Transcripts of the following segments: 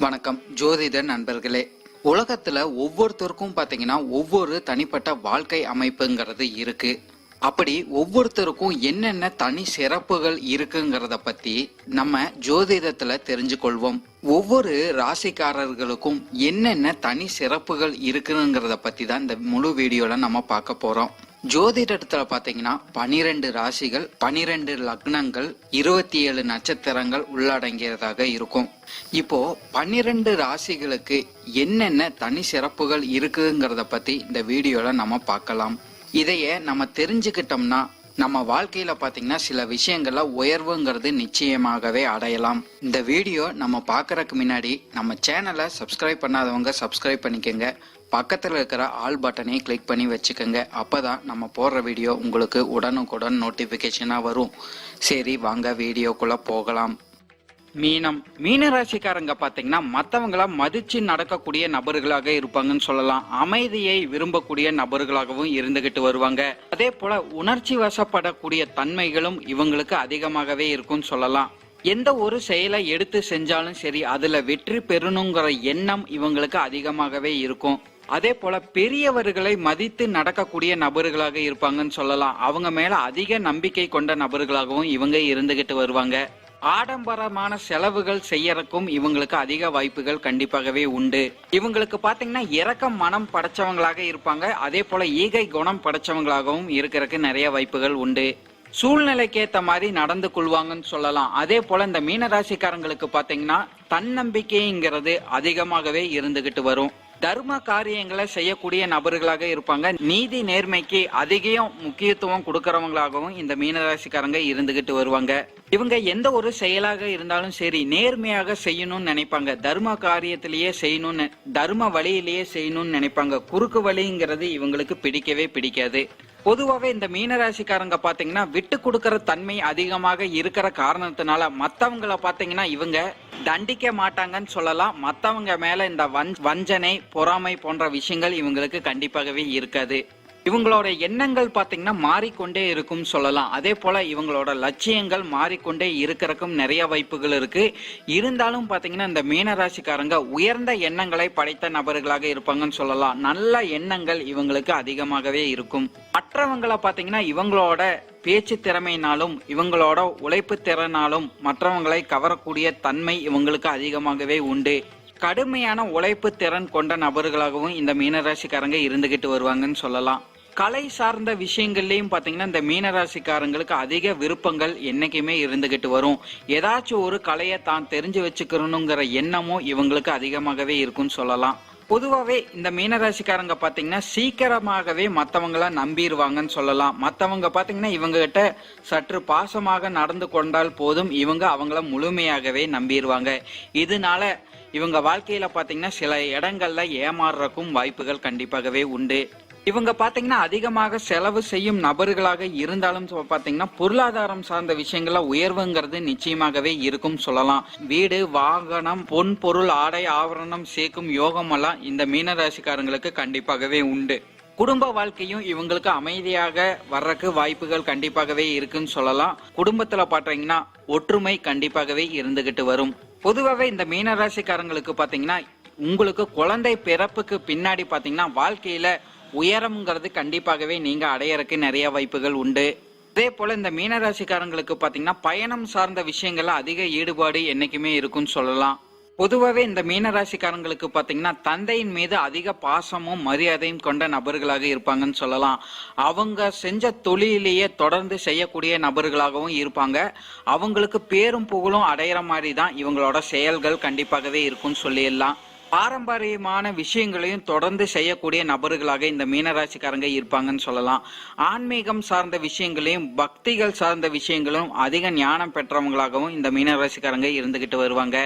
வணக்கம். ஜோதிட நண்பர்களே உலகத்துல ஒவ்வொருத்தருக்கும் பாத்தீங்கன்னா ஒவ்வொரு தனிப்பட்ட வாழ்க்கை அமைப்புங்கிறது இருக்கு. அப்படி ஒவ்வொருத்தருக்கும் என்னென்ன தனி சிறப்புகள் இருக்குங்கிறத பத்தி நம்ம ஜோதிடத்துல தெரிஞ்சு கொள்வோம் ஒவ்வொரு ராசிக்காரர்களுக்கும் என்னென்ன தனி சிறப்புகள் இருக்குங்கிறத பத்தி தான் இந்த முழு வீடியோல நம்ம பார்க்க போறோம். ஜோதிடத்துல பாத்தீங்கன்னா பனிரெண்டு ராசிகள் பனிரெண்டு லக்னங்கள் இருபத்தி ஏழு நட்சத்திரங்கள் உள்ளடங்கியதாக இருக்கும். இப்போ பன்னிரெண்டு ராசிகளுக்கு என்னென்ன தனி சிறப்புகள் இருக்குங்கிறத பத்தி இந்த வீடியோல நம்ம பார்க்கலாம். இதையே நம்ம தெரிஞ்சுக்கிட்டோம்னா நம்ம வாழ்க்கையில பாத்தீங்கன்னா சில விஷயங்கள்ல உயர்வுங்கிறது நிச்சயமாகவே அடையலாம். இந்த வீடியோ நம்ம பார்க்கறதுக்கு முன்னாடி நம்ம சேனலை சப்ஸ்கிரைப் பண்ணாதவங்க சப்ஸ்கிரைப் பண்ணிக்கோங்க. பக்கத்தில் இருக்கிற ஆல் பட்டனை கிளிக் பண்ணி வச்சுக்கோங்க. அப்பதான் நம்ம போடுற வீடியோ உங்களுக்கு உடனுக்குடன் நோட்டிஃபிகேஷனாக வரும். சரி வாங்க வீடியோக்குள்ள போகலாம். மீனம். மீன ராசிக்காரங்க பாத்தீங்கன்னா மத்தவங்கள மதிச்சு நடக்கக்கூடிய நபர்களாக இருப்பாங்கன்னு சொல்லலாம். அமைதியை விரும்பக்கூடிய நபர்களாகவும் இருந்துகிட்டு வருவாங்க. அதே போல உணர்ச்சி வசப்படக்கூடிய தன்மைகளும் இவங்களுக்கு அதிகமாகவே இருக்கும்னு சொல்லலாம். எந்த ஒரு செயலை எடுத்து செஞ்சாலும் சரி அதுல வெற்றி பெறணுங்கிற எண்ணம் இவங்களுக்கு அதிகமாகவே இருக்கும். அதே போல பெரியவர்களை மதித்து நடக்கக்கூடிய நபர்களாக இருப்பாங்கன்னு சொல்லலாம். அவங்க மேல அதிக நம்பிக்கை கொண்ட நபர்களாகவும் இவங்க இருந்துகிட்டு வருவாங்க. ஆடம்பரமான செலவுகள் செய்யறதுக்கும் இவங்களுக்கு அதிக வாய்ப்புகள் கண்டிப்பாகவே உண்டு. இவங்களுக்கு பாத்தீங்கன்னா இரக்கம் மனம் படைச்சவங்களாக இருப்பாங்க. அதே போல ஈகை குணம் படைச்சவங்களாகவும் இருக்கிறதுக்கு நிறைய வாய்ப்புகள் உண்டு. சூழ்நிலைக்கேத்த மாதிரி நடந்து கொள்வாங்கன்னு சொல்லலாம். அதே போல இந்த மீனராசிக்காரங்களுக்கு பாத்தீங்கன்னா தன்னம்பிக்கைங்கிறது அதிகமாகவே இருந்துகிட்டு வரும். தர்ம காரியங்களை செய்யக்கூடிய நபர்களாக இருப்பாங்க. நீதி நேர்மைக்கு அதிகம் முக்கியத்துவம் கொடுக்கறவங்களாகவும் இந்த மீனராசிக்காரங்க இருந்துகிட்டு வருவாங்க. இவங்க எந்த ஒரு செயலாக இருந்தாலும் சரி நேர்மையாக செய்யணும்னு நினைப்பாங்க. தர்ம காரியத்திலேயே செய்யணும்னு தர்ம வழியிலேயே செய்யணும்னு நினைப்பாங்க. குறுக்கு வழிங்கிறது இவங்களுக்கு பிடிக்கவே பிடிக்காது. பொதுவாகவே இந்த மீனராசிக்காரங்க பார்த்தீங்கன்னா விட்டு கொடுக்கற தன்மை அதிகமாக இருக்கிற காரணத்தினால மற்றவங்கள பார்த்தீங்கன்னா இவங்க தண்டிக்க மாட்டாங்கன்னு சொல்லலாம். மற்றவங்க மேல இந்த வஞ்- வஞ்சனை பொறாமை போன்ற விஷயங்கள் இவங்களுக்கு கண்டிப்பாகவே இருக்காது. இவங்களோட எண்ணங்கள் பார்த்தீங்கன்னா மாறிக்கொண்டே இருக்கும் சொல்லலாம். அதே போல இவங்களோட லட்சியங்கள் மாறிக்கொண்டே இருக்கிறக்கும் நிறைய வாய்ப்புகள் இருக்கு. இருந்தாலும் பார்த்தீங்கன்னா இந்த மீனராசிக்காரங்க உயர்ந்த எண்ணங்களை படைத்த நபர்களாக இருப்பாங்கன்னு சொல்லலாம். நல்ல எண்ணங்கள் இவங்களுக்கு அதிகமாகவே இருக்கும். மற்றவங்களை பார்த்தீங்கன்னா இவங்களோட பேச்சு திறமையினாலும் இவங்களோட உழைப்பு திறனாலும் மற்றவங்களை கவரக்கூடிய தன்மை இவங்களுக்கு அதிகமாகவே உண்டு. கடுமையான உழைப்பு திறன் கொண்ட நபர்களாகவும் இந்த மீனராசிக்காரங்க இருந்துகிட்டு வருவாங்கன்னு சொல்லலாம். கலை சார்ந்த விஷயங்கள்லயும் பாத்தீங்கன்னா இந்த மீனராசிக்காரங்களுக்கு அதிக விருப்பங்கள் என்னைக்குமே இருந்துகிட்டு வரும். ஏதாச்சும் ஒரு கலையை தான் தெரிஞ்சு வச்சுக்கணுங்கிற எண்ணமும் இவங்களுக்கு அதிகமாகவே இருக்கும்னு சொல்லலாம். பொதுவாகவே இந்த மீனராசிக்காரங்க பார்த்தீங்கன்னா சீக்கிரமாகவே மற்றவங்கள நம்பிடுவாங்கன்னு சொல்லலாம். மற்றவங்க பார்த்தீங்கன்னா இவங்ககிட்ட சற்று பாசமாக நடந்து கொண்டால் போதும். இவங்க அவங்கள முழுமையாகவே நம்பிடுவாங்க இதனால இவங்க வாழ்க்கையில் பார்த்தீங்கன்னா சில இடங்கள்ல ஏமாறுறக்கும் வாய்ப்புகள் கண்டிப்பாகவே உண்டு. இவங்க பாத்தீங்கன்னா அதிகமாக செலவு செய்யும் நபர்களாக இருந்தாலும் சொ- பாத்தீங்கன்னா பொருளாதாரம் சார்ந்த விஷயங்கள்ல உயர்வுங்கிறது நிச்சயமாகவே இருக்கும் சொல்லலாம். வீடு வாகனம் பொன் பொருள் ஆடை ஆவரணம் சேர்க்கும் யோகம் எல்லாம் இந்த மீனராசிக்காரங்களுக்கு கண்டிப்பாகவே உண்டு. குடும்ப வாழ்க்கையும் இவங்களுக்கு அமைதியாக வர்றக்கு வாய்ப்புகள் கண்டிப்பாகவே இருக்குன்னு சொல்லலாம். குடும்பத்துல பாத்தீங்கன்னா ஒற்றுமை கண்டிப்பாகவே இருந்துகிட்டு வரும். பொதுவாகவே இந்த மீனராசிக்காரங்களுக்கு பாத்தீங்கன்னா உங்களுக்கு குழந்தை பிறப்புக்கு பின்னாடி பாத்தீங்கன்னா வாழ்க்கையில உயரம்ங்கிறது கண்டிப்பாகவே நீங்க அடையறக்கு நிறைய வாய்ப்புகள் உண்டு. அதே போல இந்த மீனராசிக்காரங்களுக்கு பாத்தீங்கன்னா பயணம் சார்ந்த விஷயங்கள்ல அதிக ஈடுபாடு என்னைக்குமே இருக்குன்னு சொல்லலாம். பொதுவாகவே இந்த மீனராசிக்காரங்களுக்கு பாத்தீங்கன்னா தந்தையின் மீது அதிக பாசமும் மரியாதையும் கொண்ட நபர்களாக இருப்பாங்கன்னு சொல்லலாம். அவங்க செஞ்ச தொழிலையே தொடர்ந்து செய்யக்கூடிய நபர்களாகவும் இருப்பாங்க. அவங்களுக்கு பேரும் புகழும் அடையிற மாதிரி தான் இவங்களோட செயல்கள் கண்டிப்பாகவே இருக்கும்னு சொல்லிடலாம். பாரம்பரியமான விஷயங்களையும் தொடர்ந்து செய்யக்கூடிய நபர்களாக இந்த மீனராசிக்காரங்க இருப்பாங்கன்னு சொல்லலாம். ஆன்மீகம் சார்ந்த விஷயங்களையும் பக்திகள் சார்ந்த விஷயங்களும் அதிக ஞானம் பெற்றவங்களாகவும் இந்த மீனராசிக்காரங்க இருந்துகிட்டு வருவாங்க.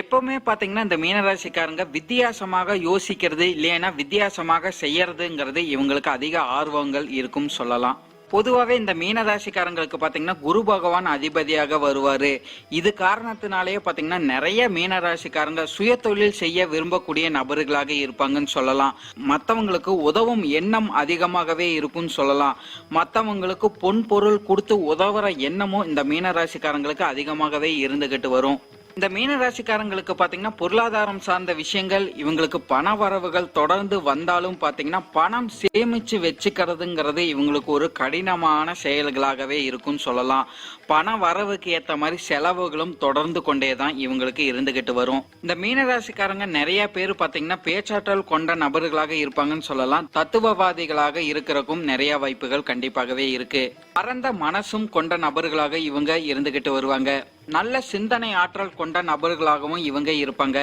எப்பவுமே பாத்தீங்கன்னா இந்த மீனராசிக்காரங்க வித்தியாசமாக யோசிக்கிறது இல்லைன்னா வித்தியாசமாக செய்யறதுங்கிறது இவங்களுக்கு அதிக ஆர்வங்கள் இருக்கும் சொல்லலாம். பொதுவாகவே இந்த மீனராசிக்காரங்களுக்கு பார்த்தீங்கன்னா குரு பகவான் அதிபதியாக வருவார். இது காரணத்தினாலேயே பார்த்தீங்கன்னா நிறைய மீனராசிக்காரங்க சுய தொழில் செய்ய விரும்பக்கூடிய நபர்களாக இருப்பாங்கன்னு சொல்லலாம். மற்றவங்களுக்கு உதவும் எண்ணம் அதிகமாகவே இருக்கும்னு சொல்லலாம். மற்றவங்களுக்கு பொன் பொருள் கொடுத்து உதவுற எண்ணமும் இந்த மீனராசிக்காரங்களுக்கு அதிகமாகவே இருந்துகிட்டு வரும். இந்த மீனராசிக்காரங்களுக்கு பாத்தீங்கன்னா பொருளாதாரம் சார்ந்த விஷயங்கள் இவங்களுக்கு பண வரவுகள் தொடர்ந்து வந்தாலும் பாத்தீங்கன்னா பணம் சேமிச்சு வச்சுக்கிறதுங்கிறது இவங்களுக்கு ஒரு கடினமான செயல்களாகவே இருக்கும்னு சொல்லலாம். பண வரவுக்கு ஏத்த மாதிரி செலவுகளும் தொடர்ந்து கொண்டே தான் இவங்களுக்கு இருந்துகிட்டு வரும். இந்த மீனராசிக்காரங்க நிறைய பேர் பாத்தீங்கன்னா பேச்சாற்றல் கொண்ட நபர்களாக இருப்பாங்கன்னு சொல்லலாம். தத்துவவாதிகளாக இருக்கிறக்கும் நிறைய வாய்ப்புகள் கண்டிப்பாகவே இருக்கு. பரந்த மனசும் கொண்ட நபர்களாக இவங்க இருந்துகிட்டு வருவாங்க. நல்ல சிந்தனை ஆற்றல் கொண்ட நபர்களாகவும் இவங்க இருப்பாங்க.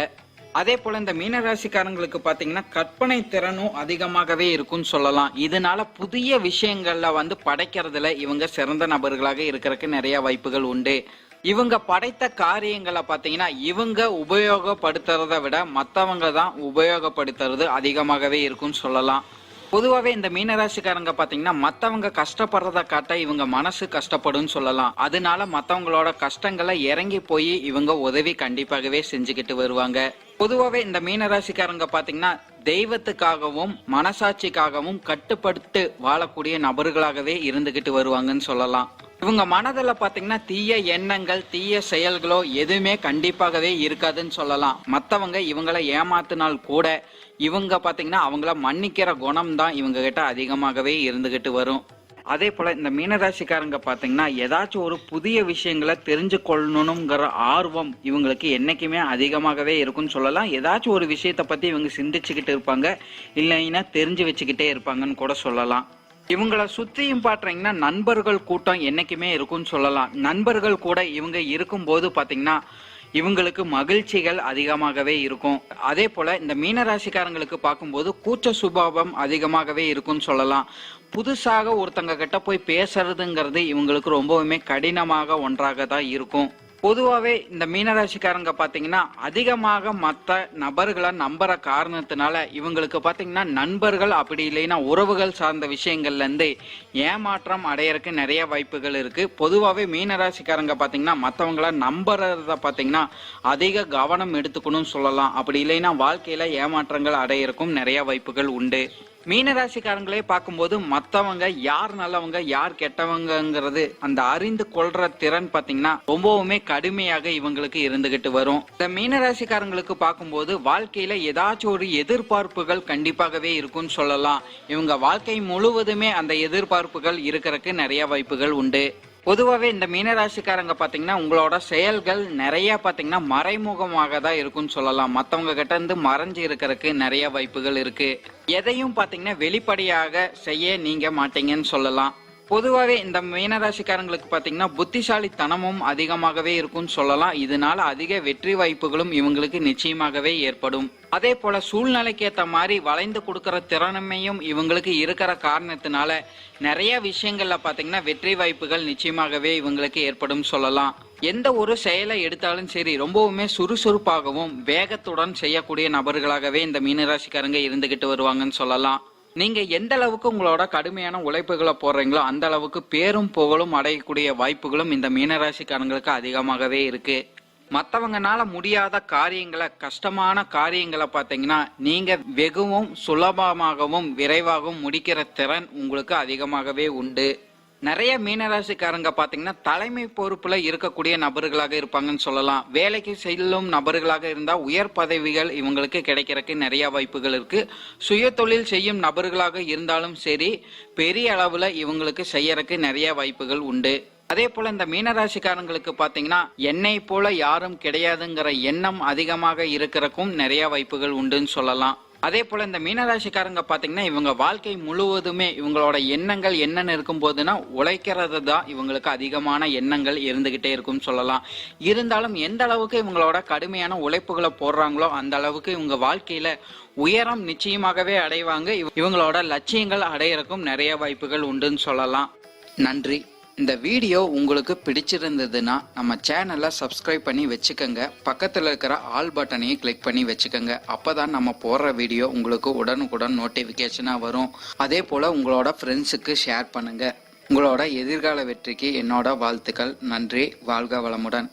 அதே போல இந்த மீனராசிக்காரங்களுக்கு பாத்தீங்கன்னா கற்பனை திறனும் அதிகமாகவே இருக்கும்னு சொல்லலாம். இதனால புதிய விஷயங்கள்ல வந்து படைக்கிறதுல இவங்க சிறந்த நபர்களாக இருக்கிறதுக்கு நிறைய வாய்ப்புகள் உண்டு. இவங்க படைத்த காரியங்களை பாத்தீங்கன்னா இவங்க உபயோகப்படுத்துறதை விட மற்றவங்க தான் உபயோகப்படுத்துறது அதிகமாகவே இருக்கும்னு சொல்லலாம். பொதுவாகவே இந்த மீனராசிக்காரங்க பார்த்தீங்கன்னா மற்றவங்க கஷ்டப்படுறத காட்ட இவங்க மனசு கஷ்டப்படும்னு சொல்லலாம். அதனால மற்றவங்களோட கஷ்டங்களை இறங்கி போய் இவங்க உதவி கண்டிப்பாகவே செஞ்சுக்கிட்டு வருவாங்க. பொதுவாகவே இந்த மீனராசிக்காரங்க பார்த்தீங்கன்னா தெய்வத்துக்காகவும் மனசாட்சிக்காகவும் கட்டுப்பட்டு வாழக்கூடிய நபர்களாகவே இருந்துகிட்டு வருவாங்கன்னு சொல்லலாம். இவங்க மனதில் பார்த்தீங்கன்னா தீய எண்ணங்கள் தீய செயல்களோ எதுவுமே கண்டிப்பாகவே இருக்காதுன்னு சொல்லலாம். மற்றவங்க இவங்களை ஏமாத்தினால் கூட இவங்க பார்த்தீங்கன்னா அவங்கள மன்னிக்கிற குணம் தான் இவங்க கிட்ட அதிகமாகவே இருந்துகிட்டு வரும். அதே போல இந்த மீனராசிக்காரங்க பார்த்தீங்கன்னா ஏதாச்சும் ஒரு புதிய விஷயங்களை தெரிஞ்சு கொள்ளணுங்கிற ஆர்வம் இவங்களுக்கு என்னைக்குமே அதிகமாகவே இருக்கும்னு சொல்லலாம். ஏதாச்சும் ஒரு விஷயத்தை பற்றி இவங்க சிந்திச்சுக்கிட்டு இருப்பாங்க இல்லைன்னா தெரிஞ்சு வச்சுக்கிட்டே இருப்பாங்கன்னு கூட சொல்லலாம். இவங்களை சுத்தியும் பாத்தீங்கன்னா நண்பர்கள் கூட்டம் என்னைக்குமே இருக்கும்னு சொல்லலாம். நண்பர்கள் கூட இவங்க இருக்கும்போது பாத்தீங்கன்னா இவங்களுக்கு மகிழ்ச்சிகள் அதிகமாகவே இருக்கும். அதே போல இந்த மீனராசிக்காரங்களுக்கு பார்க்கும்போது கூச்ச சுபாவம் அதிகமாகவே இருக்கும்னு சொல்லலாம். புதுசாக ஒருத்தங்க கிட்ட போய் பேசுறதுங்கிறது இவங்களுக்கு ரொம்பவுமே கடினமாக ஒன்றாக தான் இருக்கும். பொதுவாகவே இந்த மீனராசிக்காரங்க பார்த்தீங்கன்னா அதிகமாக மற்ற நபர்களை நம்புற காரணத்தினால இவங்களுக்கு பார்த்தீங்கன்னா நண்பர்கள் அப்படி இல்லைன்னா உறவுகள் சார்ந்த விஷயங்கள்லேருந்து ஏமாற்றம் அடையறதுக்கு நிறைய வாய்ப்புகள் இருக்குது பொதுவாகவே மீனராசிக்காரங்க பார்த்தீங்கன்னா மற்றவங்கள நம்புறத பார்த்தீங்கன்னா அதிக கவனம் எடுத்துக்கணும்னு சொல்லலாம். அப்படி இல்லைன்னா வாழ்க்கையில் ஏமாற்றங்கள் அடையறக்கும் நிறைய வாய்ப்புகள் உண்டு. மீனராசிக்காரங்களே பார்க்கும்போது மற்றவங்க யார் நல்லவங்க யார் கெட்டவங்கங்கிறது அந்த அறிந்து கொள்ற திறன் பார்த்தீங்கன்னா ரொம்பவுமே கடுமையாக இவங்களுக்கு இருந்துகிட்டு வரும். இந்த மீனராசிக்காரங்களுக்கு பார்க்கும்போது வாழ்க்கையில ஏதாச்சும் ஒரு எதிர்பார்ப்புகள் கண்டிப்பாகவே இருக்கும்னு சொல்லலாம். இவங்க வாழ்க்கை முழுவதுமே அந்த எதிர்பார்ப்புகள் இருக்கிறதுக்கு நிறைய வாய்ப்புகள் உண்டு. பொதுவாகவே இந்த மீனராசிக்காரங்க பார்த்தீங்கன்னா உங்களோட செயல்கள் நிறைய பார்த்தீங்கன்னா மறைமுகமாக தான் இருக்கும்னு சொல்லலாம். மற்றவங்க கிட்ட இருந்து மறைஞ்சு இருக்கிறதுக்கு நிறைய வாய்ப்புகள் இருக்கு. எதையும் பார்த்தீங்கன்னா வெளிப்படையாக செய்ய நீங்க மாட்டீங்கன்னு சொல்லலாம். பொதுவாகவே இந்த மீனராசிக்காரங்களுக்கு பார்த்தீங்கன்னா புத்திசாலித்தனமும் அதிகமாகவே இருக்கும்னு சொல்லலாம். இதனால அதிக வெற்றி வாய்ப்புகளும் இவங்களுக்கு நிச்சயமாகவே ஏற்படும். அதே போல சூழ்நிலைக்கு ஏற்ற மாதிரி வளைந்து கொடுக்குற திறமையும் இவங்களுக்கு இருக்கிற காரணத்தினால நிறைய விஷயங்கள்ல பார்த்தீங்கன்னா வெற்றி வாய்ப்புகள் நிச்சயமாகவே இவங்களுக்கு ஏற்படும் சொல்லலாம். எந்த ஒரு செயலை எடுத்தாலும் சரி ரொம்பவுமே சுறுசுறுப்பாகவும் வேகத்துடன் செய்யக்கூடிய நபர்களாகவே இந்த மீனராசிக்காரங்க இருந்துகிட்டு வருவாங்கன்னு சொல்லலாம். நீங்க எந்த அளவுக்கு உங்களோட கடுமையான உழைப்புகளை போடுறீங்களோ அந்த அளவுக்கு பேரும் புகழும் அடையக்கூடிய வாய்ப்புகளும் இந்த மீனராசிக்காரங்களுக்கு அதிகமாகவே இருக்கு. மற்றவங்கனால முடியாத காரியங்களை கஷ்டமான காரியங்களை பார்த்தீங்கன்னா நீங்க வெகுவும் சுலபமாகவும் விரைவாகவும் முடிக்கிற திறன் உங்களுக்கு அதிகமாகவே உண்டு. நிறைய மீனராசிக்காரங்க பாத்தீங்கன்னா தலைமை பொறுப்புல இருக்கக்கூடிய நபர்களாக இருப்பாங்கன்னு சொல்லலாம். வேலைக்கு செல்லும் நபர்களாக இருந்தா உயர் பதவிகள் இவங்களுக்கு கிடைக்கிறதுக்கு நிறைய வாய்ப்புகள் இருக்கு. சுய தொழில் செய்யும் நபர்களாக இருந்தாலும் சரி பெரிய அளவுல இவங்களுக்கு செய்யறதுக்கு நிறைய வாய்ப்புகள் உண்டு. அதே போல இந்த மீனராசிக்காரங்களுக்கு பாத்தீங்கன்னா என்னை போல யாரும் கிடையாதுங்கிற எண்ணம் அதிகமாக இருக்கிறக்கும் நிறைய வாய்ப்புகள் உண்டுன்னு சொல்லலாம். அதே போல இந்த மீனராசிக்காரங்க பார்த்தீங்கன்னா இவங்க வாழ்க்கை முழுவதுமே இவங்களோட எண்ணங்கள் என்னென்னு இருக்கும் போதுன்னா உழைக்கிறது தான் இவங்களுக்கு அதிகமான எண்ணங்கள் இருந்துகிட்டே இருக்கும்னு சொல்லலாம். இருந்தாலும் எந்த அளவுக்கு இவங்களோட கடுமையான உழைப்புகளை போடுறாங்களோ அந்த அளவுக்கு இவங்க வாழ்க்கையில உயரம் நிச்சயமாகவே அடைவாங்க. இவங்களோட லட்சியங்கள் அடையறக்கும் நிறைய வாய்ப்புகள் உண்டுன்னு சொல்லலாம். நன்றி. இந்த வீடியோ உங்களுக்கு பிடிச்சிருந்ததுன்னா நம்ம சேனலை சப்ஸ்கிரைப் பண்ணி வச்சுக்கோங்க. பக்கத்தில் இருக்கிற ஆல் பட்டனையும் கிளிக் பண்ணி வச்சுக்கோங்க. அப்போ தான் நம்ம போடுற வீடியோ உங்களுக்கு உடனுக்குடன் நோட்டிஃபிகேஷனாக வரும். அதே போல் உங்களோட ஃப்ரெண்ட்ஸுக்கு ஷேர் பண்ணுங்கள் உங்களோட எதிர்கால வெற்றிக்கு என்னோட வாழ்த்துக்கள். நன்றி. வாழ்க வளமுடன்.